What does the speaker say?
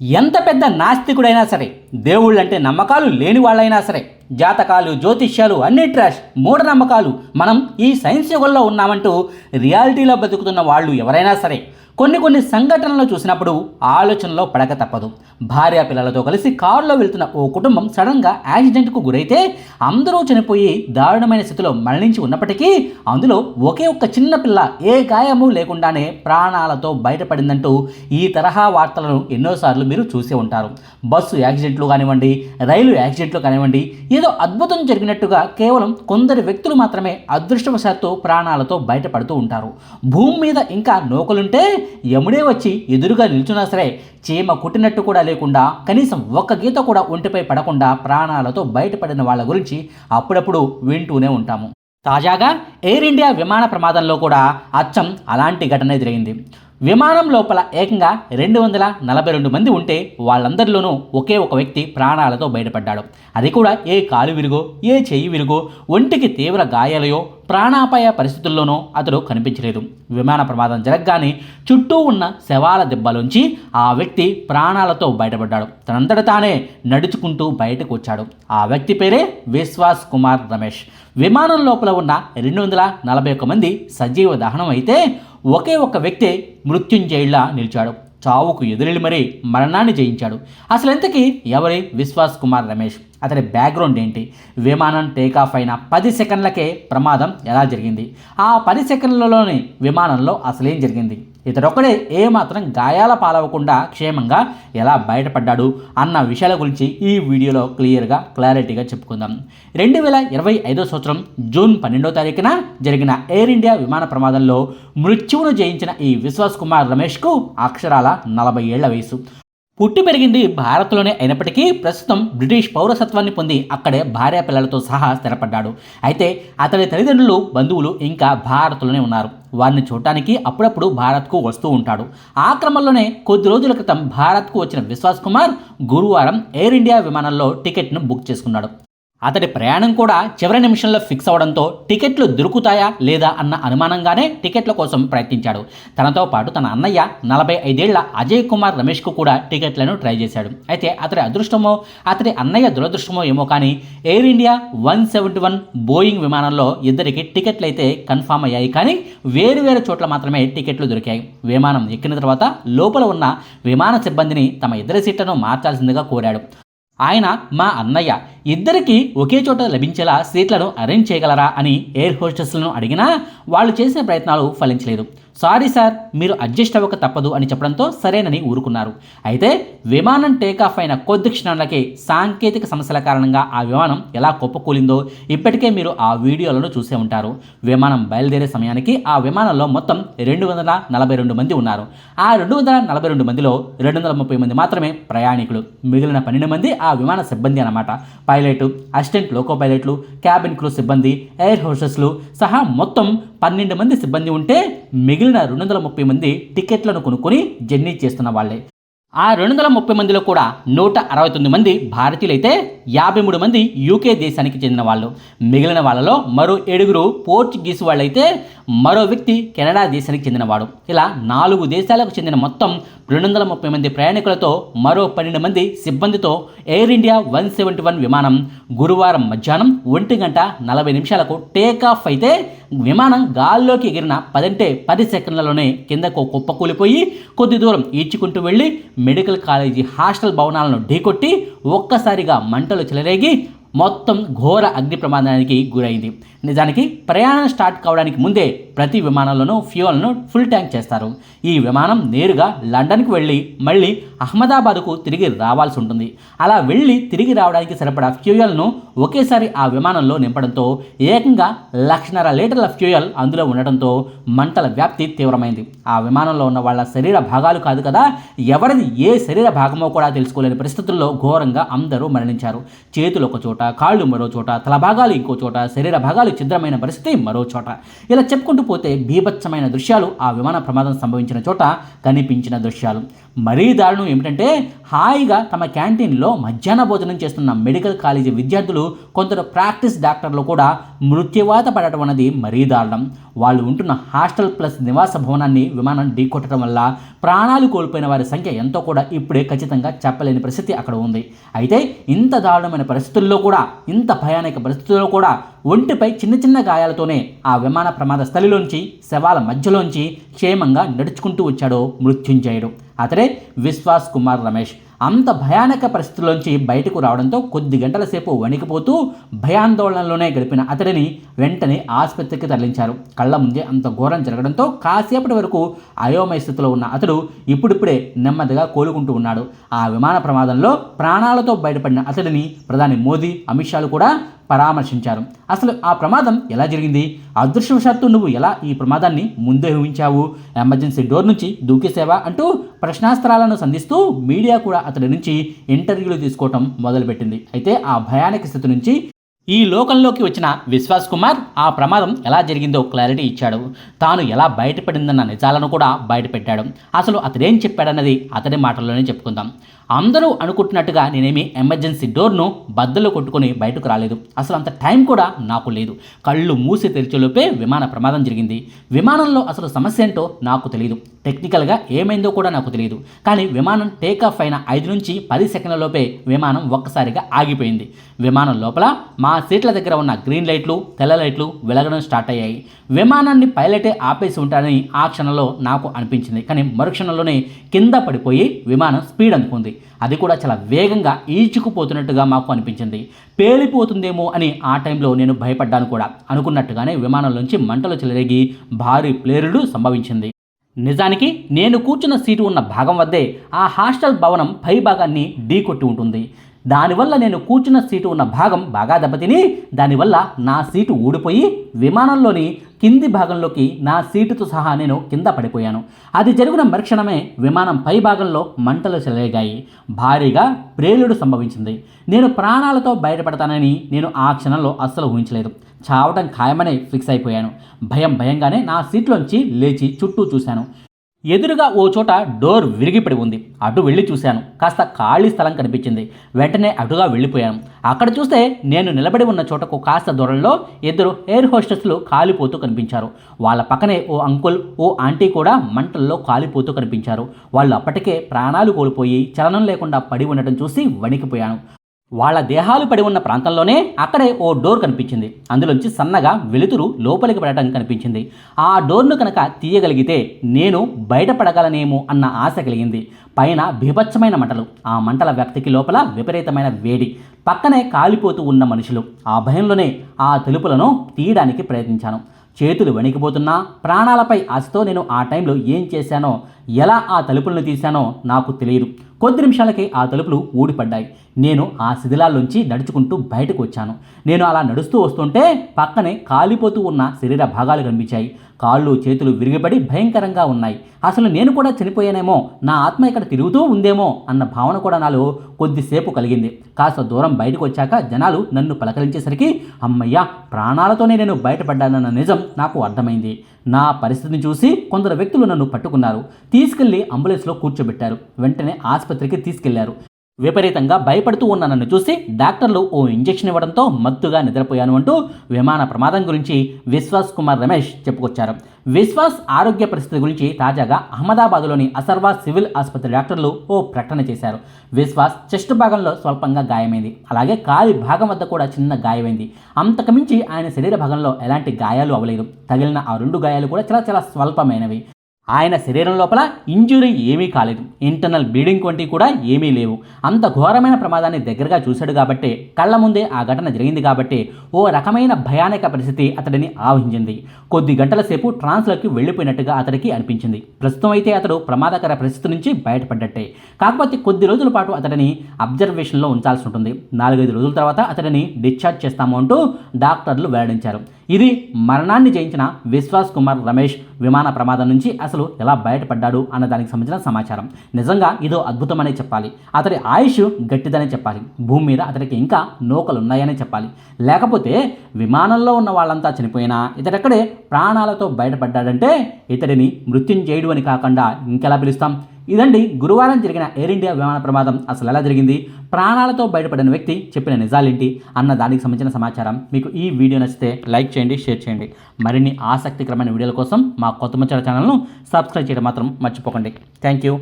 ఎంత పెద్ద నాస్తికుడైనా సరే దేవుళ్ళంటే నమ్మకాలు లేని వాళ్ళైనా సరే జాతకాలు జ్యోతిష్యాలు అన్ని ట్రాష్ మూఢనమ్మకాలు. మనం ఈ సైన్స్ యుగంలో ఉన్నామంటూ రియాలిటీలో బతుకుతున్న వాళ్ళు ఎవరైనా సరే కొన్ని కొన్ని సంఘటనలు చూసినప్పుడు ఆలోచనలో పడక తప్పదు. భార్య పిల్లలతో కలిసి కారులో వెళ్తున్న ఓ కుటుంబం సడన్గా యాక్సిడెంట్కు గురైతే అందరూ చనిపోయి దారుణమైన స్థితిలో మరణించి ఉన్నప్పటికీ అందులో ఒకే ఒక్క చిన్న పిల్ల ఏ గాయము లేకుండానే ప్రాణాలతో బయటపడిందంటూ ఈ తరహా వార్తలను ఎన్నోసార్లు మీరు చూసే ఉంటారు. బస్సు యాక్సిడెంట్లు కానివ్వండి రైలు యాక్సిడెంట్లు కానివ్వండి ఏదో అద్భుతం జరిగినట్టుగా కేవలం కొందరు వ్యక్తులు మాత్రమే అదృష్టవశాత్తు ప్రాణాలతో బయటపడుతూ ఉంటారు. భూమి మీద ఇంకా నోకలుంటే యముడే వచ్చి ఎదురుగా నిల్చున్నా సరే చీమ కుట్టినట్టు కూడా లేకుండా కనీసం ఒక్క గీత కూడా ఒంటిపై పడకుండా ప్రాణాలతో బయటపడిన వాళ్ళ గురించి అప్పుడప్పుడు వింటూనే ఉంటాము. తాజాగా ఎయిర్ ఇండియా విమాన ప్రమాదంలో కూడా అచ్చం అలాంటి ఘటన ఎదురైంది. విమానం లోపల ఏకంగా రెండు వందల నలభై రెండు మంది ఉంటే వాళ్ళందరిలోనూ ఒకే ఒక వ్యక్తి ప్రాణాలతో బయటపడ్డాడు. అది కూడా ఏ కాలు విరుగో ఏ చెయ్యి విరుగో ఒంటికి తీవ్ర గాయాలయో ప్రాణాపాయ పరిస్థితుల్లోనూ అతడు కనిపించలేదు. విమాన ప్రమాదం జరగగానే చుట్టూ ఉన్న శవాల దెబ్బలోంచి ఆ వ్యక్తి ప్రాణాలతో బయటపడ్డాడు. తనంతట తానే నడుచుకుంటూ బయటకు వచ్చాడు. ఆ వ్యక్తి పేరే విశ్వాస్ కుమార్ రమేష్. విమానం లోపల ఉన్న రెండు వందల నలభై ఒక్క మంది సజీవ దహనం అయితే ఒకే ఒక్క వ్యక్తి మృత్యుంజయుళ్ళా నిలిచాడు. చావుకు ఎదురెళ్ళి మరీ మరణాన్ని జయించాడు. అసలు ఎంతకీ ఎవరి విశ్వాస్ కుమార్ రమేష్? అతని బ్యాక్గ్రౌండ్ ఏంటి? విమానం టేకాఫ్ అయిన పది సెకండ్లకే ప్రమాదం ఎలా జరిగింది? ఆ పది సెకండ్లలోని విమానంలో అసలేం జరిగింది? ఇతడొక్కడే ఏమాత్రం గాయాల పాలవకుండా క్షేమంగా ఎలా బయటపడ్డాడు అన్న విషయాల గురించి ఈ వీడియోలో క్లియర్గా క్లారిటీగా చెప్పుకుందాం. రెండు వేల ఇరవై ఐదో సంవత్సరం జూన్ పన్నెండో తారీఖున జరిగిన ఎయిర్ ఇండియా విమాన ప్రమాదంలో మృత్యువును జయించిన ఈ విశ్వాస్ కుమార్ రమేష్కు అక్షరాల నలభై ఏళ్ళ వయసు పుట్టి పెరిగింది భారత్లోనే అయినప్పటికీ ప్రస్తుతం బ్రిటిష్ పౌరసత్వాన్ని పొంది అక్కడే భార్య పిల్లలతో సహా స్థిరపడ్డాడు. అయితే అతడి తల్లిదండ్రులు బంధువులు ఇంకా భారత్లోనే ఉన్నారు. వారిని చూడటానికి అప్పుడప్పుడు భారత్కు వస్తూ ఉంటాడు. ఆ క్రమంలోనే కొద్ది రోజుల క్రితం భారత్కు వచ్చిన విశ్వాస్ కుమార్ గురువారం ఎయిర్ ఇండియా విమానంలో టికెట్ను బుక్ చేసుకున్నాడు. అతడి ప్రయాణం కూడా చివరి నిమిషంలో ఫిక్స్ అవడంతో టికెట్లు దొరుకుతాయా లేదా అన్న అనుమానంగానే టికెట్ల కోసం ప్రయత్నించాడు. తనతో పాటు తన అన్నయ్య నలభై ఐదేళ్ళ అజయ్ కుమార్ రమేష్కు కూడా టికెట్లను ట్రై చేశాడు. అయితే అతడి అదృష్టమో అతడి అన్నయ్య దురదృష్టమో ఏమో కానీ Air India one seventy one Boeing విమానంలో ఇద్దరికి టికెట్లు అయితే కన్ఫామ్ అయ్యాయి కానీ వేరు వేరు చోట్ల మాత్రమే టికెట్లు దొరికాయి. విమానం ఎక్కిన తర్వాత లోపల ఉన్న విమాన సిబ్బందిని తమ ఇద్దరి సీట్లను మార్చాల్సిందిగా కోరాడు. ఆయన మా అన్నయ్య. ఇద్దరికీ ఒకే చోట లభించేలా సీట్లను అరేంజ్ చేయగలరా అని ఎయిర్ హోస్టెస్లను అడిగినా వాళ్ళు చేసిన ప్రయత్నాలు ఫలించలేదు. సారీ సార్ మీరు అడ్జస్ట్ అవ్వక తప్పదు అని చెప్పడంతో సరేనని ఊరుకున్నారు. అయితే విమానం టేకాఫ్ అయిన కొద్ది క్షణాలకే సాంకేతిక సమస్యల కారణంగా ఆ విమానం ఎలా కుప్పకూలిందో ఇప్పటికే మీరు ఆ వీడియోలను చూసే ఉంటారు. విమానం బయలుదేరే సమయానికి ఆ విమానంలో మొత్తం రెండు వందల నలభై రెండు మంది ఉన్నారు. ఆ రెండు వందల నలభై రెండు మందిలో రెండు వందల ముప్పై మంది మాత్రమే ప్రయాణికులు. మిగిలిన పన్నెండు మంది ఆ విమాన సిబ్బంది అన్నమాట. పైలట్ అసిస్టెంట్ లోకో పైలట్లు క్యాబిన్ క్రూ సిబ్బంది ఎయిర్ హోస్టెస్లు సహా మొత్తం పన్నెండు మంది సిబ్బంది ఉంటే మిగిలిన రెండు వందల ముప్పై మంది టికెట్లను కొనుక్కొని జర్నీ చేస్తున్న వాళ్ళే. ఆ రెండు వందల ముప్పై మందిలో కూడా నూట అరవై తొమ్మిది మంది భారతీయులైతే యాభై మూడు మంది యూకే దేశానికి చెందిన వాళ్ళు. మిగిలిన వాళ్ళలో మరో ఏడుగురు పోర్చుగీస్ వాళ్ళైతే మరో వ్యక్తి కెనడా దేశానికి చెందినవాడు ఇలా నాలుగు దేశాలకు చెందిన మొత్తం రెండు వందల ముప్పై మంది ప్రయాణికులతో మరో పన్నెండు మంది సిబ్బందితో Air India one seventy one విమానం గురువారం మధ్యాహ్నం ఒంటి గంట నలభై నిమిషాలకు టేక్ ఆఫ్ అయితే విమానం గాల్లోకి ఎగిరిన పదంటే పది సెకండ్లలోనే కిందకు కుప్పకూలిపోయి కొద్ది దూరం ఈడ్చుకుంటూ వెళ్ళి మెడికల్ కాలేజీ హాస్టల్ భవనాలను ఢీకొట్టి ఒక్కసారిగా మంటలు చెలరేగి మొత్తం ఘోర అగ్ని ప్రమాదానికి గురైంది. నిజానికి ప్రయాణం స్టార్ట్ కావడానికి ముందే ప్రతి విమానంలోనూ ఫ్యూయల్ను ఫుల్ ట్యాంక్ చేస్తారు. ఈ విమానం నేరుగా లండన్కి వెళ్ళి మళ్ళీ అహ్మదాబాద్కు తిరిగి రావాల్సి ఉంటుంది. అలా వెళ్ళి తిరిగి రావడానికి సరిపడా ఫ్యూయల్ను ఒకేసారి ఆ విమానంలో నింపడంతో ఏకంగా లక్షన్నర లీటర్ల ఫ్యూయల్ అందులో ఉండటంతో మంటల వ్యాప్తి తీవ్రమైంది. ఆ విమానంలో ఉన్న వాళ్ళ శరీర భాగాలు కాదు కదా ఎవరిది ఏ శరీర భాగమో కూడా తెలుసుకోలేని పరిస్థితుల్లో ఘోరంగా అందరూ మరణించారు. చేతులు ఒక చోట కాళ్ళు మరో చోట తల భాగాలు ఇంకో చోట శరీర భాగాలు ఛిద్రమైన పరిస్థితి మరో చోట. ఇలా చెప్పుకుంటూ పోతే బీభత్సమైన దృశ్యాలు ఆ విమాన ప్రమాదం సంభవించిన చోట కనిపించిన దృశ్యాలు. మరీ దారుణం ఏమిటంటే హాయిగా తమ క్యాంటీన్లో మధ్యాహ్న భోజనం చేస్తున్న మెడికల్ కాలేజీ విద్యార్థులు కొందరు ప్రాక్టీస్ డాక్టర్లు కూడా మృత్యువాత పడటం అనేది మరీ దారుణం. వాళ్ళు ఉంటున్న హాస్టల్ ప్లస్ నివాస భవనాన్ని విమానం ఢీకొట్టడం వల్ల ప్రాణాలు కోల్పోయిన వారి సంఖ్య ఎంతో కూడా ఇప్పుడే ఖచ్చితంగా చెప్పలేని పరిస్థితి అక్కడ ఉంది. అయితే ఇంత దారుణమైన పరిస్థితుల్లో కూడా ఇంత భయానక పరిస్థితుల్లో కూడా ఒంటిపై చిన్న చిన్న గాయాలతోనే ఆ విమాన ప్రమాద స్థలిలోంచి శవాల మధ్యలోంచి క్షేమంగా నడుచుకుంటూ వచ్చాడో మృత్యుంజయుడు. అతడే విశ్వాస్ కుమార్ రమేష్. అంత భయానక పరిస్థితుల్లోంచి బయటకు రావడంతో కొద్ది గంటల సేపు వణికిపోతూ భయాందోళనలోనే గడిపిన అతడిని వెంటనే ఆసుపత్రికి తరలించారు. కళ్ళ ముందే అంత ఘోరం జరగడంతో కాసేపటి వరకు అయోమయ స్థితిలో ఉన్న అతడు ఇప్పుడిప్పుడే నెమ్మదిగా కోలుకుంటూ ఉన్నాడు. ఆ విమాన ప్రమాదంలో ప్రాణాలతో బయటపడిన అతడిని ప్రధాని మోదీ అమిత్ షాలు కూడా పరామర్శించారు. అసలు ఆ ప్రమాదం ఎలా జరిగింది? అదృష్టవశాత్తు నువ్వు ఎలా ఈ ప్రమాదాన్ని ముందే ఊహించావు? ఎమర్జెన్సీ డోర్ నుంచి దూకేసేవా అంటూ ప్రశ్నాస్త్రాలను సంధిస్తూ మీడియా కూడా అతడి నుంచి ఇంటర్వ్యూలు తీసుకోవటం మొదలుపెట్టింది. అయితే ఆ భయానక స్థితి నుంచి ఈ లోకంలోకి వచ్చిన విశ్వాస్ కుమార్ ఆ ప్రమాదం ఎలా జరిగిందో క్లారిటీ ఇచ్చాడు. తాను ఎలా బయటపడిందన్న నిజాలను కూడా బయటపెట్టాడు. అసలు అతడేం చెప్పాడన్నది అతడి మాటల్లోనే చెప్పుకుందాం. అందరూ అనుకుంటున్నట్టుగా నేనేమి ఎమర్జెన్సీ డోర్ను బద్దలు కొట్టుకొని బయటకు రాలేదు. అసలు అంత టైం కూడా నాకు లేదు. కళ్ళు మూసి తెరిచేలోపే విమాన ప్రమాదం జరిగింది. విమానంలో అసలు సమస్య ఏంటో నాకు తెలియదు టెక్నికల్గా ఏమైందో కూడా నాకు తెలియదు. కానీ విమానం టేకాఫ్ అయిన ఐదు నుంచి పది సెకండ్లలోపే విమానం ఒక్కసారిగా ఆగిపోయింది. విమానం లోపల మా సీట్ల దగ్గర ఉన్న గ్రీన్ లైట్లు తెల్ల లైట్లు వెలగడం స్టార్ట్ అయ్యాయి. విమానాన్ని పైలటే ఆపేసి ఉంటాడని ఆ క్షణంలో నాకు అనిపించింది. కానీ మరుక్షణంలోనే కింద పడిపోయి విమానం స్పీడ్ అందుకుంది. అది కూడా చాలా వేగంగా ఈచుకుపోతున్నట్టుగా మాకు అనిపించింది. పేలిపోతుందేమో అని ఆ టైంలో నేను భయపడ్డాను కూడా. అనుకున్నట్టుగానే విమానంలోంచి మంటలు చెలరేగి భారీ ప్లేరుడు సంభవించింది. నిజానికి నేను కూర్చున్న సీటు ఉన్న భాగం వద్దే ఆ హాస్టల్ భవనం పై భాగాన్ని ఢీకొట్టి ఉంటుంది. దానివల్ల నేను కూర్చున్న సీటు ఉన్న భాగం బాగా దెబ్బతిని దానివల్ల నా సీటు ఊడిపోయి విమానంలోని కింది భాగంలోకి నా సీటుతో సహా నేను కింద పడిపోయాను. అది జరిగిన మరుక్షణమే విమానం పై భాగంలో మంటలు చెలరేగాయి. భారీగా ప్రేలుడు సంభవించింది. నేను ప్రాణాలతో బయటపడతానని నేను ఆ క్షణంలో అస్సలు ఊహించలేదు. చావటం ఖాయమనే ఫిక్స్ అయిపోయాను. భయం భయంగానే నా సీట్లోంచి లేచి చుట్టూ చూశాను. ఎదురుగా ఓ చోట డోర్ విరిగిపడి ఉంది. అటు వెళ్ళి చూశాను. కాస్త ఖాళీ స్థలం కనిపించింది. వెంటనే అటుగా వెళ్ళిపోయాను. అక్కడ చూస్తే నేను నిలబడి ఉన్న చోటకు కాస్త దూరంలో ఇద్దరు ఎయిర్ హోస్టెస్లు కాలిపోతూ కనిపించారు. వాళ్ళ పక్కనే ఓ అంకుల్ ఓ ఆంటీ కూడా మంటల్లో కాలిపోతూ కనిపించారు. వాళ్ళు అప్పటికే ప్రాణాలు కోల్పోయి చలనం లేకుండా పడి ఉండటం చూసి వణికిపోయాను. వాళ్ళ దేహాలు పడి ఉన్న ప్రాంతంలోనే అక్కడే ఓ డోర్ కనిపించింది. అందులోంచి సన్నగా వెలుతురు లోపలికి పడటం కనిపించింది. ఆ డోర్ను కనుక తీయగలిగితే నేను బయటపడగలనేమో అన్న ఆశ కలిగింది. పైన బీభత్సమైన మంటలు ఆ మంటల వ్యాప్తికి లోపల విపరీతమైన వేడి పక్కనే కాలిపోతూ ఉన్న మనుషులు. ఆ భయంలోనే ఆ తలుపులను తీయడానికి ప్రయత్నించాను. చేతులు వణికిపోతున్నా ప్రాణాలపై ఆశతో నేను ఆ టైంలో ఏం చేశానో ఎలా ఆ తలుపులను తీశానో నాకు తెలియదు. కొద్ది నిమిషాలకి ఆ తలుపులు ఊడిపడ్డాయి. నేను ఆ శిథిలాల్లోంచి నడుచుకుంటూ బయటకు వచ్చాను. నేను అలా నడుస్తూ వస్తుంటే పక్కనే కాలిపోతూ ఉన్న శరీర భాగాలు కనిపించాయి. కాళ్ళు చేతులు విరిగిపడి భయంకరంగా ఉన్నాయి. అసలు నేను కూడా చనిపోయానేమో నా ఆత్మ ఇక్కడ తిరుగుతూ ఉందేమో అన్న భావన కూడా నాలో కొద్దిసేపు కలిగింది. కాస్త దూరం బయటకు వచ్చాక జనాలు నన్ను పలకరించేసరికి అమ్మయ్యా ప్రాణాలతోనే నేను బయటపడ్డానన్న నిజం నాకు అర్థమైంది. నా పరిస్థితిని చూసి కొందరు వ్యక్తులు నన్ను పట్టుకున్నారు. తీసుకెళ్ళి అంబులెన్స్లో కూర్చోబెట్టారు. వెంటనే ఆసుపత్రికి తీసుకెళ్ళారు. విపరీతంగా భయపడుతూ ఉన్న నన్ను చూసి డాక్టర్లు ఓ ఇంజెక్షన్ ఇవ్వడంతో మత్తుగా నిద్రపోయాను అంటూ విమాన ప్రమాదం గురించి విశ్వాస్ కుమార్ రమేష్ చెప్పుకొచ్చారు. విశ్వాస్ ఆరోగ్య పరిస్థితి గురించి తాజాగా అహ్మదాబాద్లోని అసర్వా సివిల్ ఆసుపత్రి డాక్టర్లు ఓ ప్రకటన చేశారు. విశ్వాస్ చెస్ట్ భాగంలో స్వల్పంగా గాయమైంది. అలాగే కాలి భాగం వద్ద కూడా చిన్న గాయమైంది. అంతకుమించి ఆయన శరీర భాగంలో ఎలాంటి గాయాలు అవ్వలేదు. తగిలిన ఆ రెండు గాయాలు కూడా చాలా చాలా స్వల్పమైనవి. ఆయన శరీరం లోపల ఇంజురీ ఏమీ కాలేదు. ఇంటర్నల్ బ్లీడింగ్ వంటివి కూడా ఏమీ లేవు. అంత ఘోరమైన ప్రమాదాన్ని దగ్గరగా చూశాడు కాబట్టి కళ్ళ ముందే ఆ ఘటన జరిగింది కాబట్టి ఓ రకమైన భయానక పరిస్థితి అతడిని ఆవహించింది. కొద్ది గంటల సేపు ట్రాన్స్లోకి వెళ్ళిపోయినట్టుగా అతడికి అనిపించింది. ప్రస్తుతం అయితే అతడు ప్రమాదకర పరిస్థితి నుంచి బయటపడ్డట్టే. కాకపోతే కొద్ది రోజుల పాటు అతడిని అబ్జర్వేషన్లో ఉంచాల్సి ఉంటుంది. నాలుగైదు రోజుల తర్వాత అతడిని డిశ్చార్జ్ చేస్తాము అంటూ డాక్టర్లు వెల్లడించారు. ఇది మరణాన్ని జయించిన విశ్వాస్ కుమార్ రమేష్ విమాన ప్రమాదం నుంచి అసలు ఎలా బయటపడ్డాడు అన్న దానికి సంబంధించిన సమాచారం. నిజంగా ఇదో అద్భుతమనే చెప్పాలి. అతడి ఆయుష్ గట్టిదనే చెప్పాలి. భూమి మీద అతడికి ఇంకా నూకలు ఉన్నాయనే చెప్పాలి. లేకపోతే విమానంలో ఉన్న వాళ్ళంతా చనిపోయినా ఇతడెక్కడే ప్రాణాలతో బయటపడ్డాడంటే ఇతడిని మృత్యుంజయుడు అని కాకుండా ఇంకెలా పిలుస్తాం? ఇదండి గురువారం జరిగిన ఎయిర్ ఇండియా విమాన ప్రమాదం. అసలు ఎలా జరిగింది? ప్రాణాలతో బయటపడిన వ్యక్తి చెప్పిన నిజాలేంటి? అన్న దానికి సంబంధించిన సమాచారం మీకు ఈ వీడియో నచ్చితే లైక్ చేయండి షేర్ చేయండి. మరిన్ని ఆసక్తికరమైన వీడియోల కోసం మా కొత్త ముచ్చట ఛానల్ను సబ్స్క్రైబ్ చేయడం మాత్రం మర్చిపోకండి. Thank you.